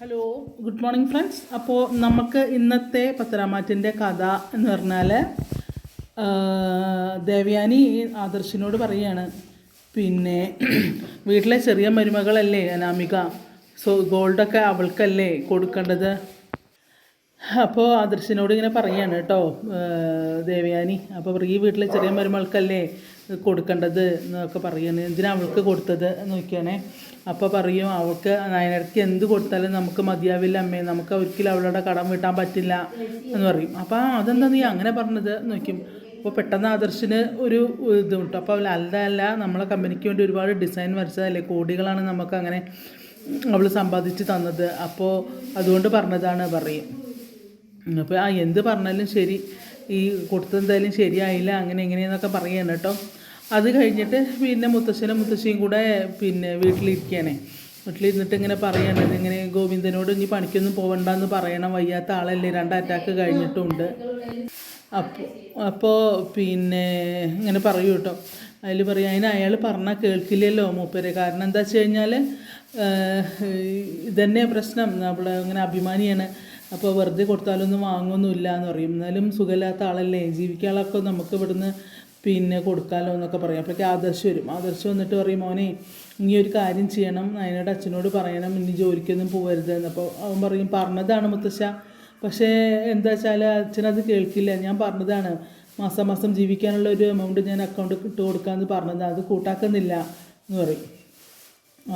Hello good morning friends അപ്പോൾ നമുക്ക് ഇന്നത്തെ പത്തരാമാറ്റിന്റെ കഥ എന്ന് പറഞ്ഞാൽ ദേവ്യാനി ആദർശിനോട് പറയാണ്. പിന്നെ വീട്ടിലെ ചെറിയ മരുമകളല്ലേ അനാമിക? സോ ഗോൾഡൊക്കെ അവൾക്കല്ലേ കൊടുക്കേണ്ടത്? അപ്പോൾ ആദർശിനോട് ഇങ്ങനെ പറയാണ് കേട്ടോ ദേവയാനി അപ്പോൾ ഈ വീട്ടിലെ ചെറിയ മരുമകൾക്കല്ലേ കൊടുക്കേണ്ടത് എന്നൊക്കെ പറയാണ്. എന്തിനാ അവൾക്ക് കൊടുത്തത് നോക്കിയാണേ അപ്പോൾ പറയും അവൾക്ക് നയനർക്ക് എന്ത് കൊടുത്താലും നമുക്ക് മതിയാവില്ല അമ്മേ. നമുക്ക് ഒരിക്കലും അവളുടെ കടം വീട്ടാൻ പറ്റില്ല എന്ന് പറയും. അപ്പോൾ അതെന്താ നീ അങ്ങനെ പറഞ്ഞത് നോക്കും അപ്പോൾ പെട്ടെന്ന് ആദർശിന് ഒരു ഇത് അപ്പോൾ അവൾ അല്ല അല്ല നമ്മളെ കമ്പനിക്ക് വേണ്ടി ഒരുപാട് ഡിസൈൻ വരച്ചതല്ലേ? കോടികളാണ് നമുക്ക് അങ്ങനെ അവൾ സമ്പാദിച്ച് തന്നത്. അപ്പോൾ അതുകൊണ്ട് പറഞ്ഞതാണ് പറയും. അപ്പോൾ ആ എന്ത് പറഞ്ഞാലും ശരി. ഈ കൊടുത്തെന്തായാലും ശരിയായില്ല അങ്ങനെ എങ്ങനെയെന്നൊക്കെ പറയുകയാണ് കേട്ടോ. അത് കഴിഞ്ഞിട്ട് പിന്നെ മുത്തശ്ശനും മുത്തശ്ശിയും കൂടെ പിന്നെ വീട്ടിലിരിക്കുകയാണേ വീട്ടിലിരുന്നിട്ട് ഇങ്ങനെ പറയാണ് ഇങ്ങനെ ഗോവിന്ദനോട് ഇനി പണിക്കൊന്നും പോകണ്ടെന്ന് പറയണം വയ്യാത്ത ആളല്ലേ രണ്ട് അറ്റാക്ക് കഴിഞ്ഞിട്ടുണ്ട്. അപ്പോൾ അപ്പോൾ പിന്നെ ഇങ്ങനെ പറയൂ കേട്ടോ. അതിൽ പറയും അതിന് അയാൾ പറഞ്ഞാൽ കേൾക്കില്ലല്ലോ മൂപ്പര്. കാരണം എന്താ വെച്ച് കഴിഞ്ഞാൽ ഇതന്നെ പ്രശ്നം. നമ്മൾ ഇങ്ങനെ അഭിമാനിയാണ്. അപ്പോൾ വെറുതെ കൊടുത്താലൊന്നും വാങ്ങുമൊന്നുമില്ല എന്ന് പറയും. എന്നാലും സുഖമില്ലാത്ത ആളല്ലേ? ജീവിക്കാളൊക്കെ നമുക്ക് ഇവിടുന്ന് പിന്നെ കൊടുക്കാമല്ലോ എന്നൊക്കെ പറയും. അപ്പോഴേക്കും ആദർശ് വരും. ആദർശ് വന്നിട്ട് പറയും മോനെ ഇനി ഒരു കാര്യം ചെയ്യണം. അതിനോട് അച്ഛനോട് പറയണം. ഇനി ജോലിക്കൊന്നും പോകരുത് അപ്പോൾ അവൻ പറയും പറഞ്ഞതാണ് മുത്തശ്ശ. പക്ഷേ എന്താ വെച്ചാൽ അച്ഛനത് കേൾക്കില്ല. ഞാൻ പറഞ്ഞതാണ്. മാസം മാസം ജീവിക്കാനുള്ള ഒരു എമൗണ്ട് ഞാൻ അക്കൗണ്ട് ഇട്ട് കൊടുക്കാമെന്ന് പറഞ്ഞതാണ്. അത് കൂട്ടാക്കുന്നില്ല എന്ന് പറയും.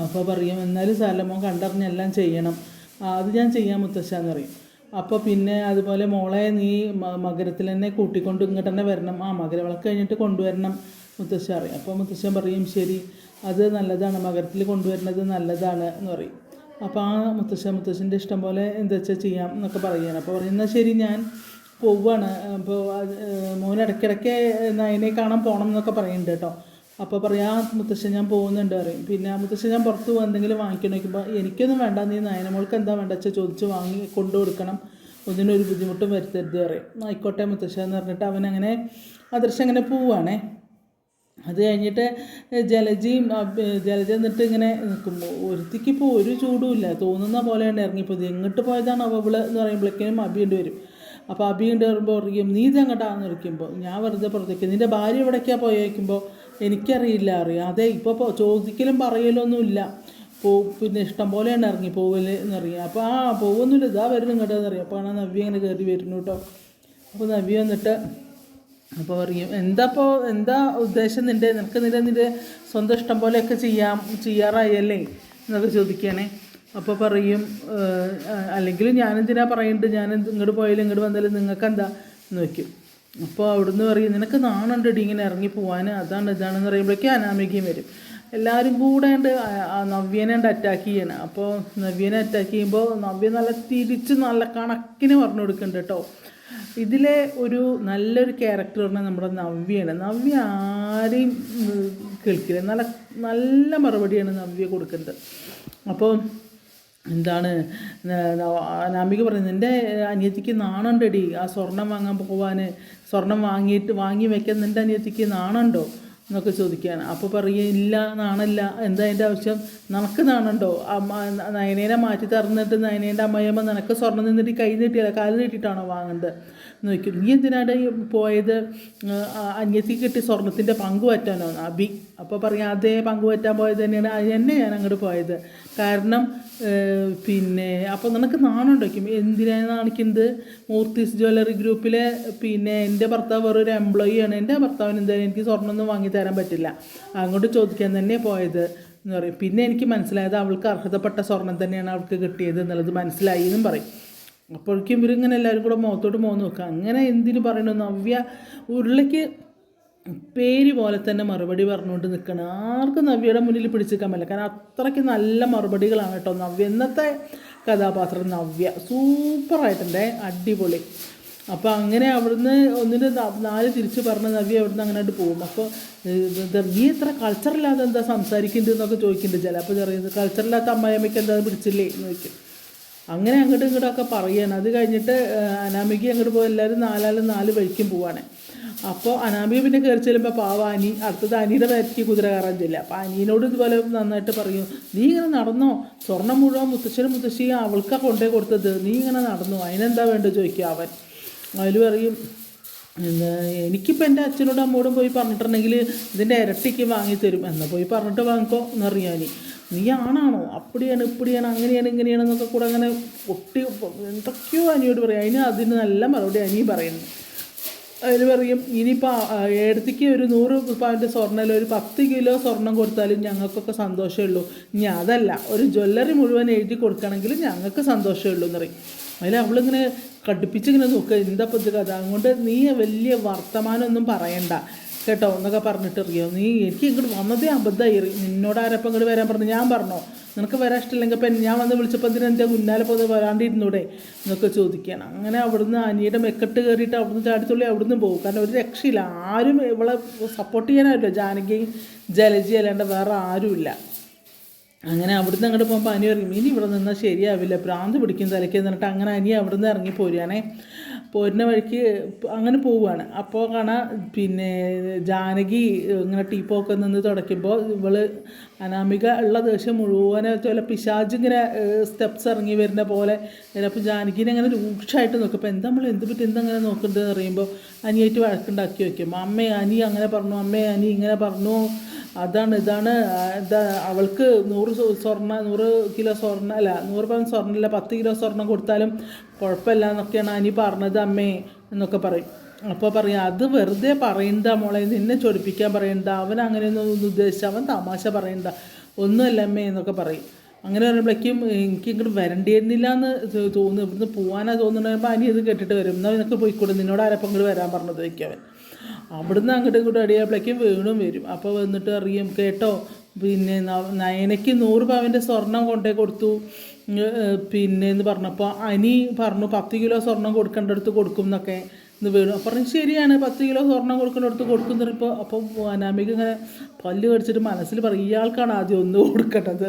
അപ്പോൾ പറയും എന്നാലും സാലമോൻ കണ്ടറിഞ്ഞെല്ലാം ചെയ്യണം. അത് ഞാൻ ചെയ്യാൻ മുത്തശ്ശ എന്ന് പറയും. അപ്പോൾ പിന്നെ അതുപോലെ മോളെ നീ മകരത്തിൽ തന്നെ കൂട്ടിക്കൊണ്ട് ഇങ്ങോട്ട് തന്നെ വരണം. ആ മകരവിളക്ക് കഴിഞ്ഞിട്ട് കൊണ്ടുവരണം മുത്തശ്ശ പറയും. അപ്പോൾ മുത്തശ്ശൻ പറയും ശരി അത് നല്ലതാണ്. മകരത്തിൽ കൊണ്ടുവരുന്നത് നല്ലതാണ് എന്ന് പറയും. അപ്പോൾ ആ മുത്തശ്ശ മുത്തശ്ശന്റെ ഇഷ്ടം പോലെ എന്താ വെച്ചാൽ ചെയ്യാം എന്നൊക്കെ പറയുകയാണ്. അപ്പോൾ പറയും എന്നാൽ ശരി ഞാൻ പോവാണ്. അപ്പോൾ മോൻ ഇടയ്ക്കിടയ്ക്ക് നയനെ കാണാൻ പോകണം എന്നൊക്കെ പറയുന്നുണ്ട് കേട്ടോ. അപ്പോൾ പറയാം മുത്തശ്ശൻ ഞാൻ പോകുന്നുണ്ട് പറയും. പിന്നെ ആ മുത്തശ്ശൻ ഞാൻ പുറത്ത് പോകും എന്തെങ്കിലും വാങ്ങിക്കണം? എനിക്കൊന്നും വേണ്ട നീ നയനമോൾക്ക് എന്താ വേണ്ട? വെച്ചാൽ ചോദിച്ച് വാങ്ങി കൊണ്ടു കൊടുക്കണം ഒന്നിനൊരു ബുദ്ധിമുട്ടും വരുത്തരുത് പറയും. ആയിക്കോട്ടെ മുത്തശ്ശൻ എന്ന് പറഞ്ഞിട്ട് അവനങ്ങനെ അദൃശ്യം അങ്ങനെ പോവുകയാണേ അത് കഴിഞ്ഞിട്ട് ജലജയും ജലജ എന്നിട്ട് ഇങ്ങനെ നിൽക്കുമ്പോൾ ഒരുത്തിക്ക് ഇപ്പോൾ ഒരു ചൂടുമില്ല തോന്നുന്ന പോലെയാണ് ഇറങ്ങിപ്പോയത് എങ്ങോട്ട് പോയതാണ് അവൾ എന്ന് പറയുമ്പോഴേക്കും അബിയുണ്ട് വരും. അപ്പോൾ അബിയുണ്ട് വരുമ്പോൾ പറയും നീ ഇതെങ്ങോട്ടാന്ന് ഇരിക്കുമ്പോൾ ഞാൻ വെറുതെ പുറത്തേക്ക് നിന്റെ ഭാര്യ എവിടേക്കാണ് പോയേക്കുമ്പോൾ എനിക്കറിയില്ല അറിയാം. അതെ ഇപ്പോൾ ചോദിക്കലും പറയലൊന്നുമില്ല. പോ പിന്നെ ഇഷ്ടം പോലെയാണ് ഇറങ്ങി പോകൽ എന്നറിയാം അപ്പോൾ ആ പോകുന്നില്ല ഇതാ വരുന്നു കേട്ടോ എന്നറിയാം അപ്പോൾ ആണ് നവ്യ ഇങ്ങനെ കയറി വരുന്നു കേട്ടോ അപ്പോൾ നവ്യ വന്നിട്ട് അപ്പോൾ പറയും എന്താ ഇപ്പോൾ എന്താ ഉദ്ദേശം നിന്റെ നിനക്ക് നിന്റെ നിന്റെ സ്വന്തം ഇഷ്ടം പോലെയൊക്കെ ചെയ്യാം ചെയ്യാറായല്ലേ? എന്നൊക്കെ ചോദിക്കുകയാണേ അപ്പോൾ പറയും അല്ലെങ്കിൽ ഞാനെന്തിനാ പറയുന്നുണ്ട് ഞാൻ ഇങ്ങോട്ട് പോയാലും ഇങ്ങോട്ട് വന്നാലും നിങ്ങൾക്ക് എന്താ വയ്ക്കും അപ്പോൾ അവിടുന്ന് പറയും നിനക്ക് നാണുണ്ടടി ഇങ്ങനെ ഇറങ്ങി പോകാൻ അതാണ് ഇതാണെന്ന് പറയുമ്പോഴേക്കും അനാമികയും വരും. എല്ലാവരും കൂടെ ഉണ്ട് നവ്യനെ ഉണ്ട് അറ്റാക്ക് ചെയ്യണം അപ്പോൾ നവ്യനെ അറ്റാക്ക് ചെയ്യുമ്പോൾ നവ്യ നല്ല തിരിച്ച് നല്ല കണക്കിന് പറഞ്ഞു കൊടുക്കുന്നുണ്ട് കേട്ടോ ഇതിലെ ഒരു നല്ലൊരു ക്യാരക്ടർ പറഞ്ഞാൽ നമ്മുടെ നവ്യയാണ്. നവ്യ ആരെയും കേൾക്കില്ല. നല്ല നല്ല മറുപടിയാണ് നവ്യ കൊടുക്കുന്നത്. അപ്പോൾ എന്താണ് നാമിക പറയുന്നത് എന്റെ അനിയത്തിക്ക് നാണുണ്ടടി ആ സ്വർണം വാങ്ങാൻ പോവാൻ സ്വർണം വാങ്ങിയിട്ട് വാങ്ങി വെക്കാൻ നിന്റെ അനിയത്തിക്ക് നാണുണ്ടോ? എന്നൊക്കെ ചോദിക്കുകയാണ്. അപ്പോൾ പറയുക ഇല്ല നാണല്ല എന്താ അതിന്റെ ആവശ്യം? നിനക്ക് നാണുണ്ടോ? അമ്മ നയനേനെ മാറ്റി തറന്നിട്ട് നയനേന്റെ അമ്മയമ്മ നിനക്ക് സ്വർണം നിന്നിട്ട് കൈ നീട്ടിയല്ല കാൽ നീട്ടിയിട്ടാണോ വാങ്ങുന്നത് എന്ന് ചോദിക്കും. നീ എന്തിനാണ് പോയത്? ആ, കിട്ടി സ്വർണത്തിന്റെ പങ്ക് പറ്റാനോ അബി അപ്പോൾ പറയാം അതേ പങ്ക് പറ്റാൻ പോയത് തന്നെയാണ്. തന്നെ ഞാൻ അങ്ങോട്ട് പോയത്. കാരണം പിന്നെ അപ്പോൾ നിനക്ക് നാണുണ്ടാക്കും എന്തിനാണ് നാണിക്കുന്നത്? മൂർത്തീസ് ജ്വല്ലറി ഗ്രൂപ്പിലെ പിന്നെ എന്റെ ഭർത്താവ് വേറൊരു എംപ്ലോയി ആണ്. എന്റെ ഭർത്താവിന് എന്തായാലും എനിക്ക് സ്വർണമൊന്നും വാങ്ങി തരാൻ പറ്റില്ല. അങ്ങോട്ട് ചോദിക്കാൻ തന്നെ പോയത് എന്ന് പറയും. പിന്നെ എനിക്ക് മനസ്സിലായത് അവൾക്ക് അർഹതപ്പെട്ട സ്വർണം തന്നെയാണ് അവൾക്ക് കിട്ടിയത് എന്നുള്ളത് മനസ്സിലായി എന്നും പറയും. അപ്പോഴേക്കും ഇവരിങ്ങനെ എല്ലാവരും കൂടെ മുഖത്തോട്ട് മോന്ന് നോക്കുക. അങ്ങനെ എന്തിനു പറയണു? നവ്യ ഉരുളയ്ക്ക് പേര് പോലെ തന്നെ മറുപടി പറഞ്ഞുകൊണ്ട് നിൽക്കണം. ആർക്കും നവ്യയുടെ മുന്നിൽ പിടിച്ചിരിക്കാൻ പറ്റില്ല. കാരണം അത്രയ്ക്ക് നല്ല മറുപടികളാണ് കേട്ടോ നവ്യ. ഇന്നത്തെ കഥാപാത്രം നവ്യ. സൂപ്പറായിട്ടുണ്ട് അടിപൊളി. അപ്പോൾ അങ്ങനെ അവിടുന്ന് ഒന്നിന് നാല് തിരിച്ച് പറഞ്ഞ നവ്യ അവിടുന്ന് അങ്ങനെ ആയിട്ട് പോകും. അപ്പോൾ നീ എത്ര കൾച്ചറില്ലാതെ എന്താ സംസാരിക്കുന്നുണ്ട് എന്നൊക്കെ ചോദിക്കുന്നുണ്ട് ചില അപ്പോൾ ചെറിയ കൾച്ചറില്ലാത്ത അമ്മായിയമ്മയ്ക്ക് എന്താ പിടിച്ചില്ലേ എന്ന് ചോദിക്കും. അങ്ങനെ അങ്ങോട്ടും ഇങ്ങോട്ടൊക്കെ പറയുകയാണ് അത് കഴിഞ്ഞിട്ട് അനാമിക്ക് അനാമിക അങ്ങോട്ട് പോയി. എല്ലാവരും നാലാലും നാല് വഴിക്കും പോവാണ്. അപ്പോൾ അനാമിക പിന്നെ കയറി ചെല്ലുമ്പോൾ പാവ അനി അടുത്തത് അനിയുടെ പേരയ്ക്ക് കുതിര കയറാൻ ചെല്ലുക അപ്പോൾ അനിയനോട് ഇതുപോലെ നന്നായിട്ട് പറയും നീ ഇങ്ങനെ നടന്നോ? സ്വർണം മുഴുവൻ മുത്തശ്ശനും മുത്തശ്ശിയും അവൾക്കാണ് കൊണ്ടേ കൊടുത്തത്. നീ ഇങ്ങനെ നടന്നു? അതിനെന്താ വേണ്ടത്? ചോദിക്കുക അവൻ. അതിൽ പറയും എനിക്കിപ്പോൾ എന്റെ അച്ഛനോടും അമ്മോടും പോയി പറഞ്ഞിട്ടുണ്ടെങ്കിൽ ഇതിന്റെ ഇരട്ടിക്ക് വാങ്ങിത്തരും എന്നാൽ പോയി പറഞ്ഞിട്ട് വാങ്ങിക്കോ എന്നറിയാൻ നീ ആണാണോ? അപ്പടിയാണ് ഇപ്പടിയാണ് അങ്ങനെയാണ് ഇങ്ങനെയാണ് എന്നൊക്കെ കൂടെ അങ്ങനെ ഒട്ടി എന്തൊക്കെയോ അനിയോട് പറയും. അതിന് അതിന് നല്ല മറുപടി അനിയും പറയുന്നു. അതിന് പറയും ഇനിയിപ്പോൾ ഏടത്തേക്ക് ഒരു നൂറ് പവന്റെ സ്വർണം ഒരു പത്ത് കിലോ സ്വർണം കൊടുത്താലും ഞങ്ങൾക്കൊക്കെ സന്തോഷമേ ഉള്ളൂ ഇനി അതല്ല ഒരു ജ്വല്ലറി മുഴുവൻ എഴുതി കൊടുക്കണമെങ്കിൽ ഞങ്ങൾക്ക് സന്തോഷമേ ഉള്ളൂ എന്ന് പറയും. അതിൽ അവളിങ്ങനെ കടുപ്പിച്ചിങ്ങനെ നോക്കുക എന്താ ഇത് കഥ? അതുകൊണ്ട് നീ വലിയ വർത്തമാനമൊന്നും പറയണ്ട. കേട്ടോ? എന്നൊക്കെ പറഞ്ഞിട്ട് അറിയോ നീ എനിക്ക് ഇങ്ങോട്ട് വന്നതേ അബദ്ധമായി നിന്നോട് ആരപ്പം ഇങ്ങോട്ട് വരാൻ പറഞ്ഞു? ഞാൻ പറഞ്ഞോ? നിനക്ക് വരാൻ ഇഷ്ടമില്ലെങ്കിൽ അപ്പം ഞാൻ വന്ന് വിളിച്ചപ്പോൾ എന്തിനാ എന്താ മുന്നാലെ പോകുന്നത് വരാണ്ടിരുന്നൂടെ? എന്നൊക്കെ ചോദിക്കുകയാണ്. അങ്ങനെ അവിടുന്ന് അനിയുടെ മെക്കെട്ട് കയറിയിട്ട് അവിടുന്ന് ചാടിത്തുള്ളി അവിടുന്ന് പോകും. കാരണം ഒരു രക്ഷയില്ല. ആരും ഇവളെ സപ്പോർട്ട് ചെയ്യാനായിട്ടോ ജാനകിയും ജലജി അല്ലാണ്ട് വേറെ ആരുമില്ല. അങ്ങനെ അവിടുന്ന് അങ്ങോട്ട് പോകുമ്പോൾ അനി പറയും ഇനി ഇവിടെ നിന്നാൽ ശരിയാവില്ല. ഭ്രാന്ത് പിടിക്കും തലയ്ക്ക് എന്നിട്ട് അങ്ങനെ അനി അവിടുന്ന് ഇറങ്ങി പോരുകയാണേ. പോരുന്ന വഴിക്ക് അങ്ങനെ പോവുകയാണ്. അപ്പോൾ കാണാം പിന്നെ ജാനകി ഇങ്ങനെ ടീപ്പൊക്കെ നിന്ന് തുടയ്ക്കുമ്പോൾ ഇവൾ അനാമിക ഉള്ള ദേഷ്യം മുഴുവനെ ചില പിശാജ് ഇങ്ങനെ സ്റ്റെപ്സ് ഇറങ്ങി വരുന്ന പോലെ അപ്പോൾ ജാനകിനെ അങ്ങനെ രൂക്ഷമായിട്ട് നോക്കും. അപ്പോൾ എന്താ നമ്മൾ എന്ത് പറ്റി? എന്തങ്ങനെ നോക്കുന്നത് എന്ന് പറയുമ്പോൾ അനിയായിട്ട് വഴക്കുണ്ടാക്കി വയ്ക്കും അമ്മേ അനി അങ്ങനെ പറഞ്ഞു അമ്മേ അനി ഇങ്ങനെ പറഞ്ഞു. അതാണ് ഇതാണ് എന്താ അവൾക്ക് നൂറ് സ്വ- സ്വർണ നൂറ് കിലോ സ്വർണ അല്ല നൂറ് പവൻ സ്വർണമില്ല പത്ത് കിലോ സ്വർണം കൊടുത്താലും കുഴപ്പമില്ല എന്നൊക്കെയാണ് അനി പറഞ്ഞത് അമ്മേ എന്നൊക്കെ പറയും. അപ്പോൾ പറയാം അത് വെറുതെ പറയണ്ട മോളെ നിന്നെ ചൊടിപ്പിക്കാൻ പറയണ്ട അവൻ അങ്ങനെയൊന്നും ഉദ്ദേശിച്ച അവൻ തമാശ പറയണ്ട ഒന്നുമല്ല അമ്മേ എന്നൊക്കെ പറയും. അങ്ങനെ പറയുമ്പോഴേക്കും എനിക്ക് ഇങ്ങോട്ട് വരണ്ടിയിരുന്നില്ല എന്ന് തോന്നുന്നു. ഇവിടുന്ന് പോകാനാണ് തോന്നുന്നത് അനി ഇത് കേട്ടിട്ട് വരും. എന്നാൽ നിനക്ക് പോയിക്കൂടെ? നിന്നോട് ആരപ്പം ഇങ്ങോട്ട് വരാൻ പറഞ്ഞത്? വയ്ക്കും അവിടുന്ന് അങ്ങോട്ടും ഇങ്ങോട്ടും അടിയായപ്പോഴേക്കും വീണും വരും. അപ്പോൾ വന്നിട്ട് അറിയും കേട്ടോ പിന്നെ നയനയ്ക്ക് നൂറ് പവന്റെ സ്വർണം കൊണ്ടേ കൊടുത്തു. പിന്നെ എന്ന് പറഞ്ഞപ്പോൾ അനി പറഞ്ഞു പത്ത് കിലോ സ്വർണം കൊടുക്കേണ്ടടുത്ത് കൊടുക്കും എന്നൊക്കെ എന്ന് വീണു. അപ്പം പറഞ്ഞു ശരിയാണ് പത്ത് കിലോ സ്വർണം കൊടുക്കേണ്ടടുത്ത് കൊടുക്കും എന്നിപ്പോൾ അപ്പം അനാമിക ഇങ്ങനെ പല്ല് കടിച്ചിട്ട് മനസ്സിൽ പറയും ഇയാൾക്കാണ് ആദ്യം ഒന്ന് കൊടുക്കേണ്ടത്.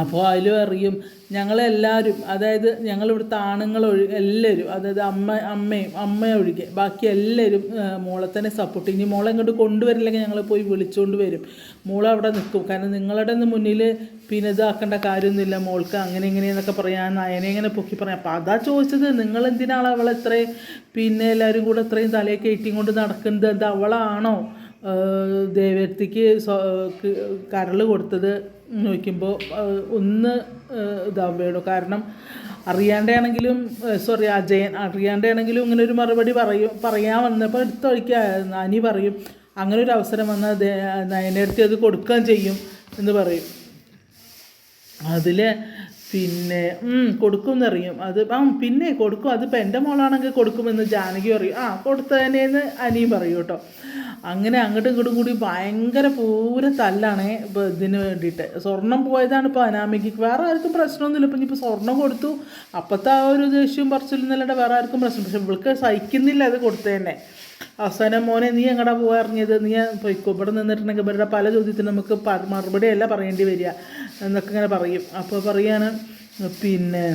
അപ്പോൾ അതിൽ പറയും ഞങ്ങളെല്ലാവരും അതായത് ഞങ്ങളിവിടുത്തെ ആണുങ്ങൾ ഒഴി എല്ലാവരും അതായത് അമ്മ അമ്മയും അമ്മ ഒഴികെ ബാക്കി എല്ലാവരും മോളെ തന്നെ സപ്പോർട്ട് ഇനി മോളെ ഇങ്ങോട്ട് കൊണ്ടുവരില്ലെങ്കിൽ ഞങ്ങൾ പോയി വിളിച്ചുകൊണ്ട് വരും. മോൾ അവിടെ നിൽക്കും കാരണം നിങ്ങളുടെ മുന്നിൽ പിന്നെ ഇതാക്കേണ്ട കാര്യമൊന്നുമില്ല. മോൾക്ക് അങ്ങനെ ഇങ്ങനെയെന്നൊക്കെ പറയാൻ നയനെ ഇങ്ങനെ പൊക്കി പറയാം. അപ്പോൾ അതാ ചോദിച്ചത്. നിങ്ങൾ എന്തിനാണ് അവളെ ഇത്രയും പിന്നെ എല്ലാവരും കൂടെ ഇത്രയും തലയെ കയറ്റിയും കൊണ്ട് നടക്കുന്നത്? എന്താ അവളാണോ ദേവത്തിക്ക് കരൾ കൊടുത്തത്? നോക്കുമ്പോൾ ഒന്ന് ഇതാവും വേണു കാരണം അറിയാണ്ടാണെങ്കിലും സോറി അജയൻ അറിയാണ്ടാണെങ്കിലും ഇങ്ങനെ ഒരു മറുപടി പറയും പറയാൻ വന്നപ്പോൾ എടുത്ത വഴിക്ക് അനി പറയും അങ്ങനെ ഒരു അവസരം വന്നാൽ നയനടുത്ത് അത് കൊടുക്കുകയും ചെയ്യും എന്ന് പറയും. അതിൽ പിന്നെ ഉം, കൊടുക്കുമെന്നറിയും. അത് ആ പിന്നെ കൊടുക്കും. അതിപ്പോൾ എന്റെ മോളാണെങ്കിൽ കൊടുക്കുമെന്ന് ജാനകി പറയും. ആ കൊടുത്തതന്നെയെന്ന് അനിയും പറയും കേട്ടോ. അങ്ങനെ അങ്ങോട്ടും ഇങ്ങോട്ടും കൂടി ഭയങ്കര പൂര തല്ലാണേ ഇപ്പോൾ ഇതിന് വേണ്ടിയിട്ട്. സ്വർണം പോയതാണ് ഇപ്പോൾ അനാമിക്ക് വേറെ ആർക്കും പ്രശ്നമൊന്നുമില്ല. ഇപ്പം ഇനിയിപ്പോൾ സ്വർണം കൊടുത്തു. അപ്പോഴത്തെ ആ ഒരു ദേഷ്യവും പറച്ചിലും എന്നല്ലാണ്ട് വേറെ ആർക്കും പ്രശ്നം പക്ഷെ ഇവൾക്ക് സഹിക്കുന്നില്ല അത് കൊടുത്തതന്നെ. അവസാനം മോനെ നീ എങ്ങടാ പോകാറിഞ്ഞത് നീ പൊയ്ക്കോ. ഇവിടെ നിന്നിട്ടുണ്ടെങ്കിൽ ഇവരുടെ പല ചോദ്യത്തിനും നമുക്ക് മറുപടിയല്ല പറയേണ്ടി വരിക എന്നൊക്കെ ഇങ്ങനെ പറയും. അപ്പോൾ പറയാണ് പിന്നെ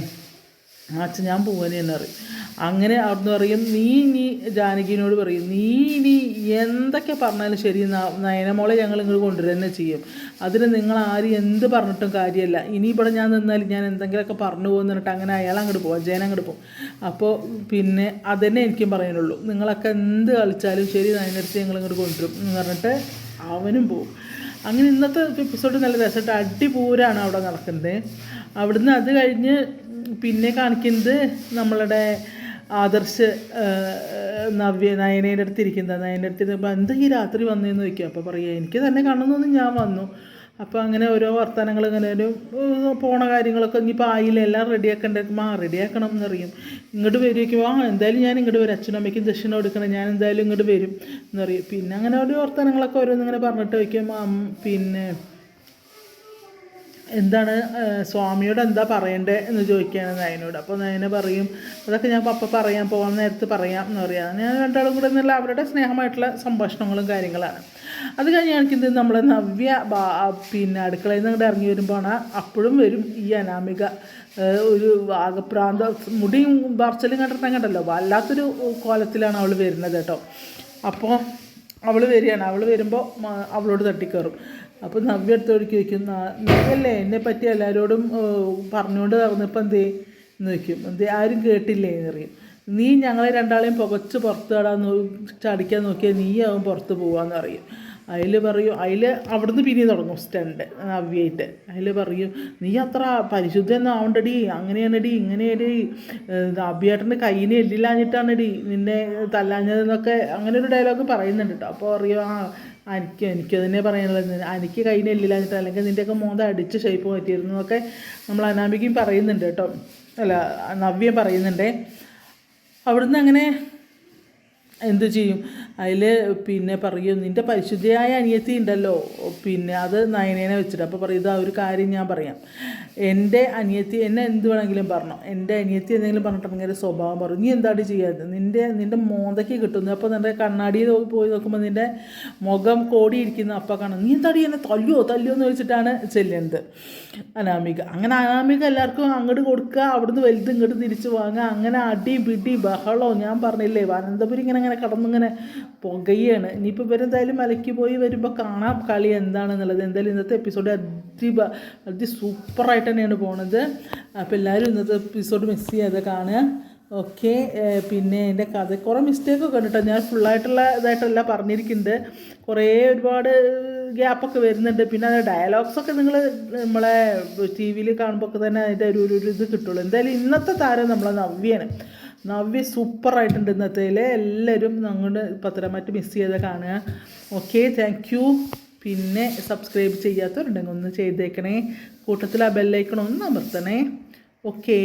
അച്ഛൻ ഞാൻ പോവാൻ എന്നെ അറിയും അങ്ങനെ അവിടുന്ന് പറയും നീ ഇനി ജാനകിനോട് പറയും നീ ഇനി എന്തൊക്കെ പറഞ്ഞാലും ശരി ന- നയനമോളെ ഞങ്ങൾ ഇങ്ങോട്ട് കൊണ്ടുവരിക തന്നെ ചെയ്യും. അതിന് നിങ്ങൾ ആരും എന്ത് പറഞ്ഞിട്ടും കാര്യമല്ല. ഇനി ഇവിടെ ഞാൻ നിന്നാൽ ഞാൻ എന്തെങ്കിലുമൊക്കെ പറഞ്ഞു പോകുന്ന അങ്ങനെ അയാൾ അങ്ങോട്ട് പോകും ജയൻ അങ്ങോട്ട് പോകും അപ്പോൾ പിന്നെ അതന്നെ എനിക്കും പറയാനുള്ളൂ. നിങ്ങളൊക്കെ എന്ത് കളിച്ചാലും ശരി നയനടുത്ത് ഞങ്ങൾ ഇങ്ങോട്ട് കൊണ്ടുവരും എന്ന് പറഞ്ഞിട്ട് അവനും പോകും അങ്ങനെ ഇന്നത്തെ എപ്പിസോഡ് നല്ല രസമായിട്ട് അടിപൂരാണ് അവിടെ നടക്കുന്നത്. അവിടുന്ന് അത് കഴിഞ്ഞ് പിന്നെ കാണിക്കുന്നത് നമ്മളുടെ ആദർശ് നവ്യ നയനയുടെ അടുത്ത് ഇരിക്കുന്നത്. നയനയുടെ എന്താ ഈ രാത്രി വന്നതെന്ന് ചോദിക്കും. അപ്പോൾ പറയുക എനിക്ക് തന്നെ കാണണമെന്ന് ഞാൻ വന്നു. അപ്പോൾ അങ്ങനെ ഓരോ വർത്തമാനങ്ങൾ ഇങ്ങനെ ഒരു പോണ കാര്യങ്ങളൊക്കെ ഇനിയിപ്പോൾ ആയില്ല? എല്ലാം റെഡിയാക്കണ്ടേക്കുമ്പോൾ ആ റെഡിയാക്കണം എന്നറിയും ഇങ്ങോട്ട് വരുമായിരിക്കും ആ എന്തായാലും ഞാൻ ഇങ്ങോട്ട് വരും. അച്ഛനും അമ്മയ്ക്കും ദക്ഷിണ കൊടുക്കണം. ഞാൻ എന്തായാലും ഇങ്ങോട്ട് വരും എന്നറിയും പിന്നെ അങ്ങനെ ഓരോ വർത്തമാനങ്ങളൊക്കെ ഓരോന്നിങ്ങനെ പറഞ്ഞിട്ട് വയ്ക്കും. പിന്നെ എന്താണ് സ്വാമിയോട് എന്താ പറയണ്ടേ എന്ന് ചോദിക്കുകയാണ് നയനോട്. അപ്പോൾ നയന പറയും അതൊക്കെ ഞാൻ പപ്പ പറയാൻ പോകാൻ നേരത്ത് പറയാം എന്ന് പറയാം. ഞാൻ രണ്ടാളും കൂടെ എന്നുള്ള അവരുടെ സ്നേഹമായിട്ടുള്ള സംഭാഷണങ്ങളും കാര്യങ്ങളാണ്. അത് കഴിഞ്ഞ് എനിക്കിത് നമ്മളെ നവ്യ പിന്നെ അടുക്കളയിൽ നിന്ന് ഇറങ്ങി വരുമ്പോഴാണ് അപ്പോഴും വരും ഈ അനാമിക ഒരു ആകപ്രാന്ത മുടിയും പറച്ചലും കണ്ടിട്ടാൽ കണ്ടല്ലോ വല്ലാത്തൊരു കോലത്തിലാണ് അവൾ വരുന്നത് കേട്ടോ. അപ്പോൾ അവൾ വരികയാണ്. അവൾ വരുമ്പോൾ അവളോട് തട്ടിക്കയറും. അപ്പോൾ നവ്യ ചോദിക്കും "നാ- നീയല്ലേ എന്നെ പറ്റി എല്ലാവരോടും പറഞ്ഞുകൊണ്ട് നടന്നപ്പോൾ എന്തേ? എന്ന് വയ്ക്കും എന്തേ ആരും കേട്ടില്ലേ? എന്ന് പറയും. നീ ഞങ്ങളെ രണ്ടാളെയും പുകച്ച് പുറത്ത് കടാൻ ചടിക്കാൻ നോക്കിയാൽ നീയാവും പുറത്ത് പോവാന്ന് പറയും. അതിൽ പറയും അതിൽ അവിടുന്ന് പിന്നെ തുടങ്ങും സ്റ്റണ്ട് നവ്യായിട്ട്. അതിൽ പറയും നീ അത്ര പരിശുദ്ധമൊന്നും ആവണ്ടടി അങ്ങനെയാണടി ഇങ്ങനെയടി അഭിയേട്ടന്റെ കയ്യിന് എല്ലില്ലാഞ്ഞിട്ടാണടി നിന്നെ തല്ലാഞ്ഞതെന്നൊക്കെ അങ്ങനെ ഒരു ഡയലോഗ് പറയുന്നുണ്ട് കേട്ടോ അപ്പോൾ പറയും ആ എനിക്ക് എനിക്ക് തന്നെ പറയാനുള്ളത് എനിക്ക് കയ്യിന് എല്ലില്ലാഞ്ഞിട്ട് അല്ലെങ്കിൽ നിന്റെയൊക്കെ മോന്ത അടിച്ച് ഷേപ്പ് പറ്റിയിരുന്നു എന്നൊക്കെ നമ്മൾ അനാമികയും പറയുന്നുണ്ട് കേട്ടോ. അല്ല നവ്യം പറയുന്നുണ്ടേ. അവിടുന്ന് അങ്ങനെ എന്ത് ചെയ്യും? അതിൽ പിന്നെ പറയും നിന്റെ പരിശുദ്ധിയായ അനിയത്തി ഉണ്ടല്ലോ. പിന്നെ അത് നയനേനെ വെച്ചിട്ട് അപ്പോൾ പറയും ഇതാ ഒരു കാര്യം ഞാൻ പറയാം. എന്റെ അനിയത്തി എന്നെ എന്ത് വേണമെങ്കിലും പറഞ്ഞു. എന്റെ അനിയത്തി എന്തെങ്കിലും പറഞ്ഞിട്ടുണ്ടെങ്കിൽ സ്വഭാവം പറഞ്ഞു നീ എന്താണ് ചെയ്യാത്തത്? നിന്റെ നിന്റെ മോന്തയ്ക്ക് കിട്ടുന്നു. അപ്പോൾ നിന്റെ കണ്ണാടിയിൽ പോയി നോക്കുമ്പോൾ നിന്റെ മുഖം കോടിയിരിക്കുന്ന അപ്പം കാണാം നീ എന്താടി എന്നെ തല്ലുവോ? തല്ലുവോ എന്ന് വെച്ചിട്ടാണ് ചെല്ലുന്നത് അനാമിക. അങ്ങനെ അനാമിക എല്ലാവർക്കും അങ്ങോട്ട് കൊടുക്കുക. അവിടുന്ന് വലുത് ഇങ്ങോട്ട് തിരിച്ചു വാങ്ങുക. അങ്ങനെ അടി പിടി ബഹളോ ഞാൻ പറഞ്ഞില്ലേ? അനന്തപുരി ഇങ്ങനെ ഇങ്ങനെ കടന്നിങ്ങനെ പുകയാണ്. ഇനിയിപ്പോൾ ഇവരെന്തായാലും മലയ്ക്ക് പോയി വരുമ്പോൾ കാണാം കളി എന്താണെന്നുള്ളത്. എന്തായാലും ഇന്നത്തെ എപ്പിസോഡ് ബ- അതി സൂപ്പറായിട്ട് തന്നെയാണ് പോണത്. അപ്പോൾ എല്ലാവരും ഇന്നത്തെ എപ്പിസോഡ് മിസ് ചെയ്യാതെ കാണുക. ഓക്കെ പിന്നെ എന്റെ കഥ. കുറേ മിസ്റ്റേക്കൊക്കെ ഉണ്ട് കേട്ടോ ഞാൻ ഫുള്ളായിട്ടുള്ള ഇതായിട്ടല്ല പറഞ്ഞിരിക്കുന്നത് കുറേ ഒരുപാട് ഗ്യാപ്പൊക്കെ വരുന്നുണ്ട്. പിന്നെ അത് ഡയലോഗ്സൊക്കെ നിങ്ങൾ നമ്മളെ ടി വിയിൽ കാണുമ്പോൾ ഒക്കെ തന്നെ അതിന്റെ ഒരു ഒരു ഇത് കിട്ടുള്ളൂ. എന്തായാലും ഇന്നത്തെ താരം നമ്മളെ നവ്യാണ്. നവ്യ സൂപ്പറായിട്ടുണ്ട് ഇന്നത്തേൽ എല്ലാവരും ഞങ്ങളുടെ പത്രമായിട്ട് മിസ് ചെയ്ത് കാണുക. ഓക്കെ താങ്ക് യു പിന്നെ സബ്സ്ക്രൈബ് ചെയ്യാത്തവരുണ്ടെങ്കിൽ ഒന്ന് ചെയ്തേക്കണേ. കൂട്ടത്തിൽ ആ ബെല്ലൈക്കണം ഒന്ന് അമർത്തണേ. ഓക്കേ